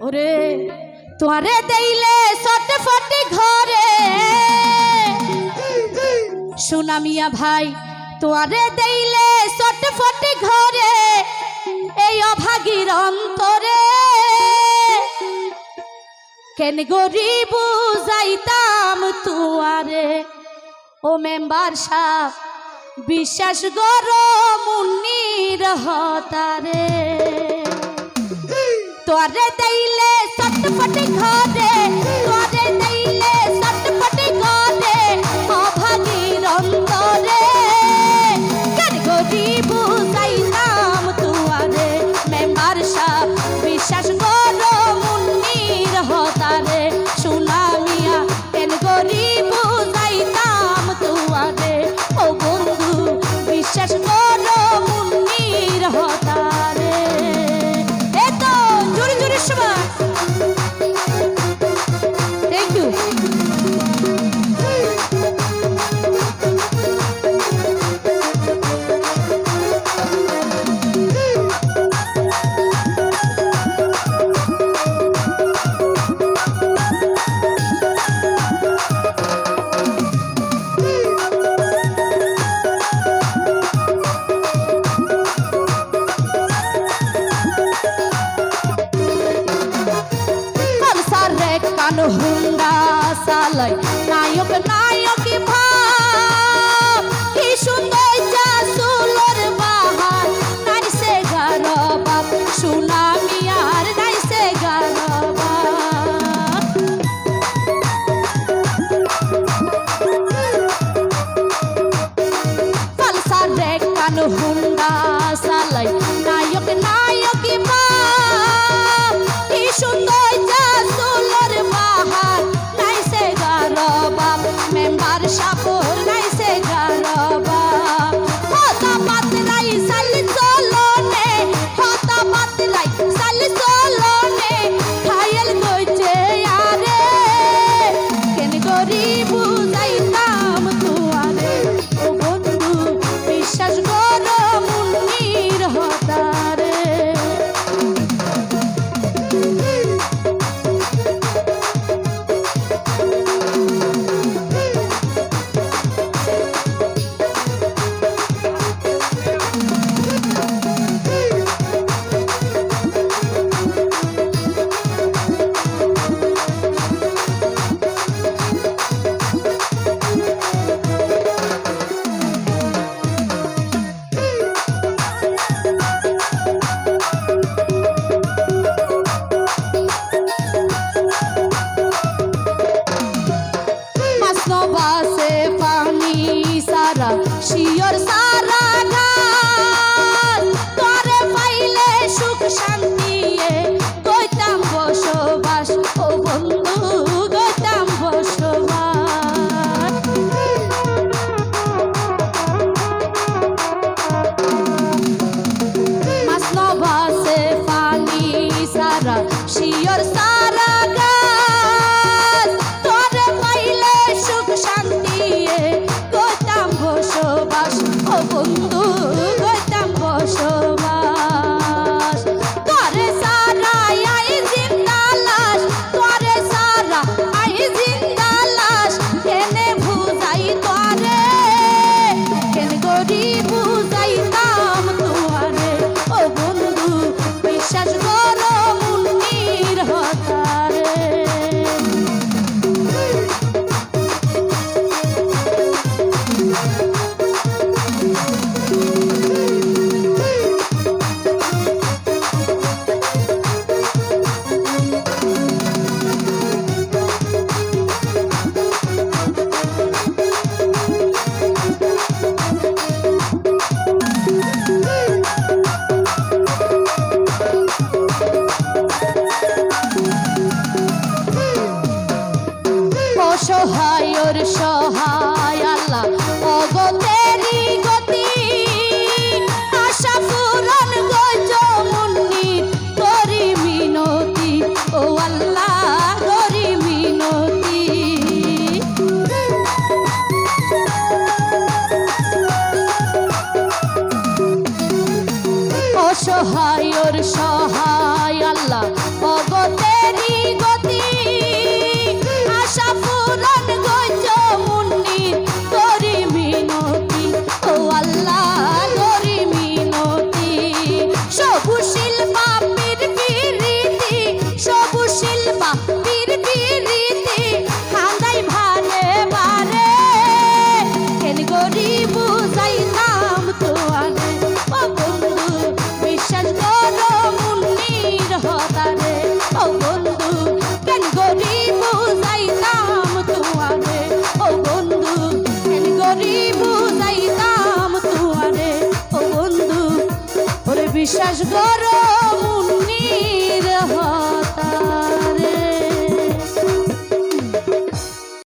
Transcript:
ওরে তোরে দেইলে সটফটি ঘরে। সুনামিয়া ভাই তোরে দেইলে সটফটি ঘরে। এই অভাগীর অন্তরে কেন গরিব যাইতাম তুয়ারে? ও মেম্বার সাহ, বিশ্বাস গর মুনির হতারে। তোরে দেইলে সটপট ঘরে। যায়। নায়ক নায়ক অসহায়, ওর সহায় আল্লাহ। অগতেরি গতি, আশা পুরাণ গজ মুন্নি করি মিনতি, ও আল্লাহ করি মিনতি। অসহায়, ওর সহায় আল্লাহ বিশ্বাস করো